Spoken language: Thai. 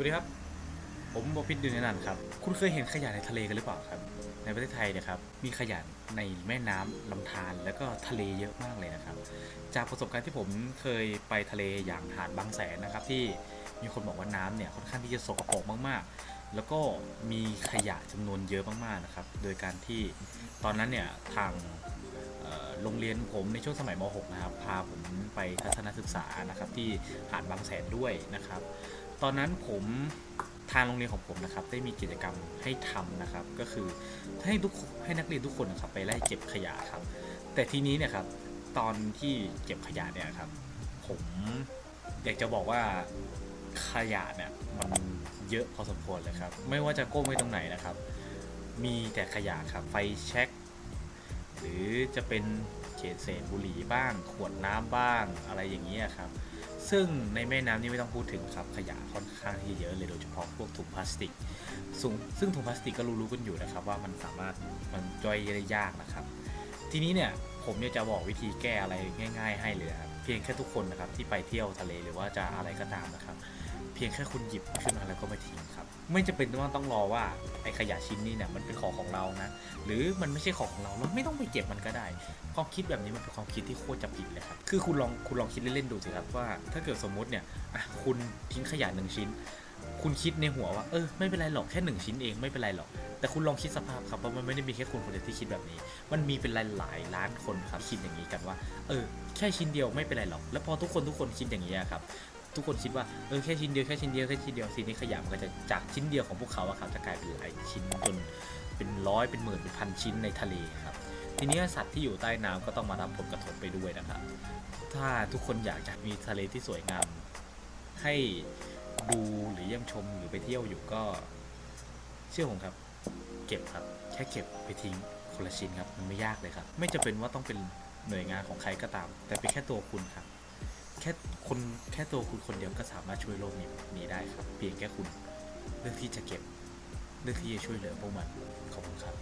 วัสดีครับ ผมบพิษดุลยนันท์ครับ คุณเคยเห็นขยะในทะเลกันหรือเปล่าครับ ในประเทศไทยเนะครับ มีขยะในแม่น้ำลำธารแล้วก็ทะเลเยอะมากเลยนะครับ จากประสบการณ์ที่ผมเคยไปทะเลอย่างหาดบางแสนนะครับ ที่มีคนบอกว่าน้ำเนี่ยค่อนข้างที่จะสกปรกมากๆ แล้วก็มีขยะจำนวนเยอะมากๆนะครับ โดยการที่ตอนนั้นเนี่ยทางโรงเรียนผมในช่วงสมัยม .6 นะครับ พาผมไปทัศนศึกษานะครับที่หาดบางแสนด้วยนะครับ ตอนนั้นผมทางโรงเรียนของผมนะครับ ได้มีกิจกรรมให้ทำนะครับ ก็คือให้ทุกให้นักเรียนทุกคนนะครับ ไปไล่เก็บขยะครับ แต่ทีนี้เนี่ยครับ ตอนที่เก็บขยะเนี่ยครับ ผมอยากจะบอกว่าขยะเนี่ยมันเยอะพอสมควรเลยครับ ไม่ว่าจะก้มไปตรงไหนนะครับ มีแต่ขยะครับ ไฟแช็กหรือจะเป็นเศษเศษบุหรี่บ้าง ขวดน้ำบ้างอะไรอย่างนี้ยครับ ซึ่งในแม่น้ำนี่ไม่ต้องพูดถึงครับขยะค่อนข้างที่เยอะเลยโดยเฉพาะพวกถุงพลาสติกซึ่งถุงพลาสติกก็รู้ๆกันอยู่นะครับ ว่ามันสามารถมันย่อยได้ยากนะครับ ทีนี้เนี่ยผมเนี่ยจะบอกวิธีแก้อะไรง่าย ๆ ให้เลยครับเพียงแค่ทุกคนนะครับที่ไปเที่ยวทะเลหรือว่าจะอะไรก็ตามนะครับ เพียงแค่คุณหยิบขึ้นมาแล้วก็มาทิ้ง ไม่จำเป็นว่าต้องรอว่าไอ้ขยะชิ้นนี้เนี่ยมันเป็นของของเรานะ หรือมันไม่ใช่ของของเราเราไม่ต้องไปเก็บมันก็ได้ ความคิดแบบนี้มันเป็นความคิดที่โคตรจะผิดเลยครับ คือคุณลองคุณลองคิดเล่นๆดูสิครับว่า ถ้าเกิดสมมุติเนี่ยคุณทิ้งขยะหนึ่งชิ้น คุณคิดในหัวว่าเออไม่เป็นไรหรอกแค่หนึ่งชิ้นเองไม่เป็นไรหรอก แต่คุณลองคิดสภาพครับว่ามันไม่ได้มีแค่คุณคนเดียวที่คิดแบบนี้ มันมีเป็นหลายๆล้านคนครับคิดอย่างนี้กันว่า เออแค่ชิ้นเดียวไม่เป็นไรหรอก แล้วพอทุกคนทุกคนคิดอย่างนี้ครับ ทุกคนคิดว่าเออแค่ชิ้นเดียวแค่ชิ้นเดียวแค่ชิ้นเดียวทีนี้ขยะมันก็จะจากชิ้นเดียวของพวกเขาอะครับจะกลายเป็นหลายชิ้นจนเป็นร้อยเป็นหมื่นเป็นพันชิ้นในทะเลครับทีนี้สัตว์ที่อยู่ใต้น้ำก็ต้องมารับผลกระทบไปด้วยนะครับ ถ้าทุกคนอยากจะมีทะเลที่สวยงามให้ดูหรือเยี่ยมชมหรือไปเที่ยวอยู่ก็เชื่อผมครับ เก็บครับ แค่เก็บไปทิ้งคนละชิ้นครับ มันไม่ยากเลยครับ ไม่จะเป็นว่าต้องเป็นหน่วยงานของใครก็ตาม แต่เป็นแค่ตัวคุณครับ แค่คนแค่ตัวคุณคนเดียวก็สามารถช่วยโลกนี้นี้ได้ครับ เพียงแค่คุณเลือกที่จะเก็บ เลือกที่จะช่วยเหลือพวกมันขอบคุณครับ